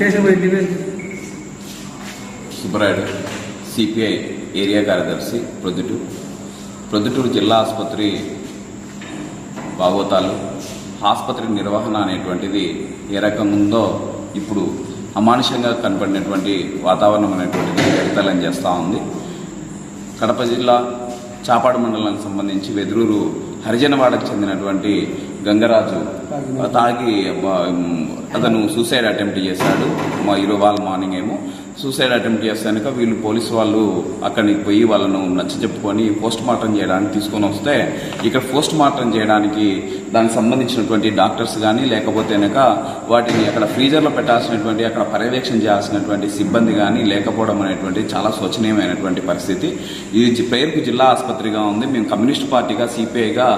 Station Subbarayudu CPI area కార్యదర్శి ప్రొద్దుటూరు ప్రొద్దుటూరు జిల్లా ఆసుపత్రి భాగవతాలు ఆసుపత్రి నిర్వహణ అనేటువంటిది ఏ రకంగా ఉందో ఇప్పుడు అమానుషంగా కనపడినటువంటి వాతావరణం అనేటువంటిది వ్యక్తలం చేస్తూ ఉంది. కడప జిల్లా చాపాడు మండలానికి సంబంధించి వెదురూరు హరిజనవాడకు చెందినటువంటి గంగరాజు. తాగి అతను సూసైడ్ అటెంప్ట్ చేశాడు. మా ఈరోజు వాళ్ళ మార్నింగ్ ఏమో. సూసైడ్ అటెంప్ట్ చేస్తానుక వీళ్ళు పోలీసు వాళ్ళు అక్కడికి పోయి వాళ్ళను నచ్చ చెప్పుకొని పోస్ట్ మార్టం చేయడానికి తీసుకొని వస్తే ఇక్కడ పోస్ట్ మార్టం చేయడానికి దానికి సంబంధించినటువంటి డాక్టర్స్ కానీ లేకపోతే కనుక వాటిని అక్కడ ఫ్రీజర్లో పెట్టాల్సినటువంటి అక్కడ పర్యవేక్షణ చేయాల్సినటువంటి సిబ్బంది కానీ లేకపోవడం అనేటువంటి చాలా శోచనీయమైనటువంటి పరిస్థితి. ఇది పేరుకు జిల్లా ఆసుపత్రిగా ఉంది. మేము కమ్యూనిస్ట్ పార్టీగా సిపిఐగా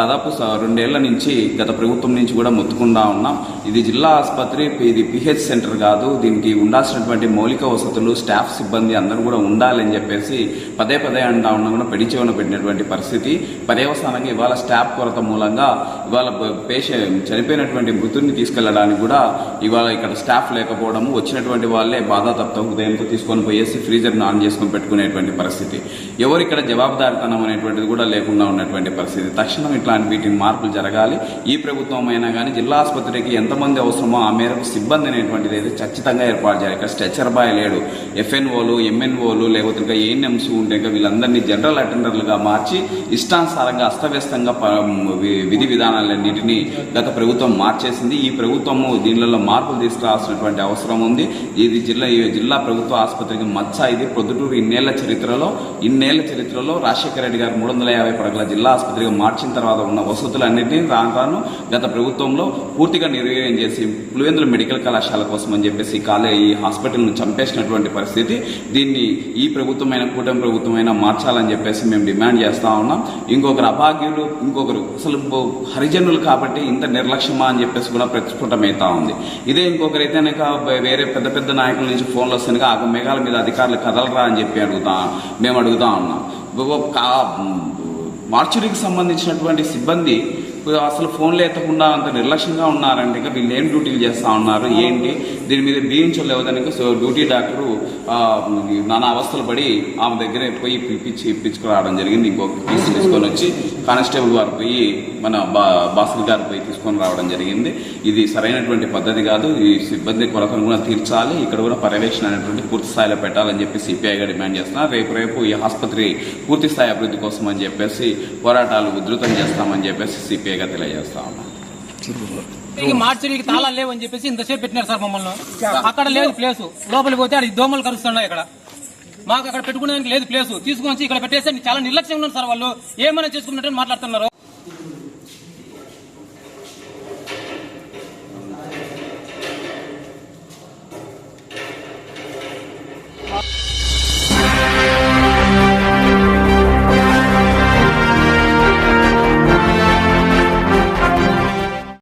దాదాపు రెండేళ్ళ నుంచి గత ప్రభుత్వం నుంచి కూడా మొత్తుకుండా ఉన్నాం. ఇది జిల్లా ఆసుపత్రి ఇది పిహెచ్ సెంటర్ కాదు. దీనికి ఉండాల్సినటువంటి మౌలిక వసతులు స్టాఫ్ సిబ్బంది అందరూ కూడా ఉండాలని చెప్పేసి పదే పదే అంటా ఉన్నా. కూడా పెడిచేవన పెట్టినటువంటి పరిస్థితి. పర్యవసానంగా ఇవాళ స్టాఫ్ కొరత మూలంగా ఇవాళ పేషెంట్ చనిపోయినటువంటి మృతుడిని తీసుకెళ్ళడానికి కూడా ఇవాళ ఇక్కడ స్టాఫ్ లేకపోవడం వచ్చినటువంటి వాళ్ళే బాధాతప్త ఉదయంతో తీసుకొని పోయేసి ఫ్రీజర్ని ఆన్ చేసుకొని పెట్టుకునేటువంటి పరిస్థితి. ఎవరు ఇక్కడ జవాబుదారితనం అనేటువంటిది కూడా లేకుండా ఉన్నటువంటి పరిస్థితి. తక్షణం ఇట్లాంటి వీటిని మార్పులు జరగాలి. ఈ ప్రభుత్వం అయినా కానీ జిల్లా ఆసుపత్రికి ఎంతమంది అవసరమో ఆ మేరకు సిబ్బంది అనేటువంటిది అయితే ఖచ్చితంగా ఏర్పాటు చేయాలి. ఇక్కడ స్ట్రెచర్ బాయ్ లేడు. ఎఫ్ఎన్ఓలు ఎంఎన్ఓలు లేకపోతే ఇంకా ఏఎన్ఎంస్ ఉంటే ఇంకా వీళ్ళందరినీ జనరల్ అటెండర్లుగా మార్చి ఇష్టానుసారంగా అస్తవ్యస్తంగా విధి విధానాలన్నింటినీ గత ప్రభుత్వం మార్చేసింది. ఈ ప్రభుత్వము దీనిలో మార్పులు తీసుకురావాల్సినటువంటి అవసరం ఉంది. ఇది జిల్లా జిల్లా ప్రభుత్వ ఆసుపత్రికి మచ్చ ఇది పొద్దుటూరు ఇన్నేళ్ళ చరిత్రలో ఇన్నేళ్ళ చరిత్రలో రాజశేఖర రెడ్డి గారు మూడు వందల యాభై పడగల జిల్లా ఆసుపత్రిగా మార్చిన తర్వాత ఉన్న వసతులన్నింటినీ రాను రాను గత ప్రభుత్వంలో పూర్తిగా నిర్వీర్యం చేసి పులివెందుల మెడికల్ కళాశాల కోసం అని చెప్పేసి కాలే ఈ హాస్పిటల్ను చంపేసినటువంటి పరిస్థితి. దీన్ని ఈ ప్రభుత్వమైన కూటమి ప్రభుత్వమైనా మార్చాలని చెప్పేసి మేము డిమాండ్ చేస్తూ ఉన్నాం. ఇంకొకరు అభాగ్యులు ఇంకొకరు అసలు హరిజనులు కాబట్టి ఇంత నిర్లక్ష్యమా అని చెప్పేసి కూడా ప్రతిస్ఫుటమవుతా ఉంది. ఇదే ఇంకొకరు కనుక వేరే పెద్ద పెద్ద నాయకుల నుంచి ఫోన్లు వస్తాయి ఆ మేఘాల మీద అధికారులు కదలరా అని చెప్పి అడుగుతా మేము అడుగుతా ఉన్నాం. మార్చురీకి సంబంధించినటువంటి సిబ్బంది అసలు ఫోన్లు ఎత్తకుండా అంత నిర్లక్ష్యంగా ఉన్నారంటే ఇంకా వీళ్ళు ఏం డ్యూటీలు చేస్తా ఉన్నారు? ఏంటి? దీని మీద బిగించలేవదానికి సో డ్యూటీ డాక్టరు నానా అవస్థలు పడి ఆమె దగ్గర పోయి పిలిపించి ఇప్పించుకురావడం జరిగింది. ఇంకొక కేసు తీసుకొని వచ్చి కానిస్టేబుల్ గారు పోయి మన బా బాసులు గారు పోయి తీసుకొని రావడం జరిగింది. ఇది సరైనటువంటి పద్ధతి కాదు. ఈ సిబ్బంది కొరతను కూడా తీర్చాలి. ఇక్కడ కూడా పర్యవేక్షణ అనేటువంటి పూర్తి స్థాయిలో పెట్టాలని చెప్పి సిపిఐగా డిమాండ్ చేస్తున్నారు. రేపు రేపు ఈ ఆసుపత్రి పూర్తి స్థాయి అభివృద్ధి కోసం అని చెప్పేసి పోరాటాలు ఉధృతం చేస్తామని చెప్పేసి సిపిఐగా తెలియజేస్తా ఉన్నాం ఈ తాళాలు లేవు అని చెప్పేసి ఇంతసేపు పెట్టినారు సార్ మమ్మల్ని. అక్కడ లేదు ప్లేస్ లోపలికి పోతే అది దోమలు కరుస్తున్నాయి ఇక్కడ మాకు అక్కడ పెట్టుకునేందుకు లేదు ప్లేస్ తీసుకొని ఇక్కడ పెట్టేసి చాలా నిర్లక్ష్యంగా ఉన్నారు సార్ వాళ్ళు. ఏమైనా చేసుకున్నట్టు మాట్లాడుతున్నారు.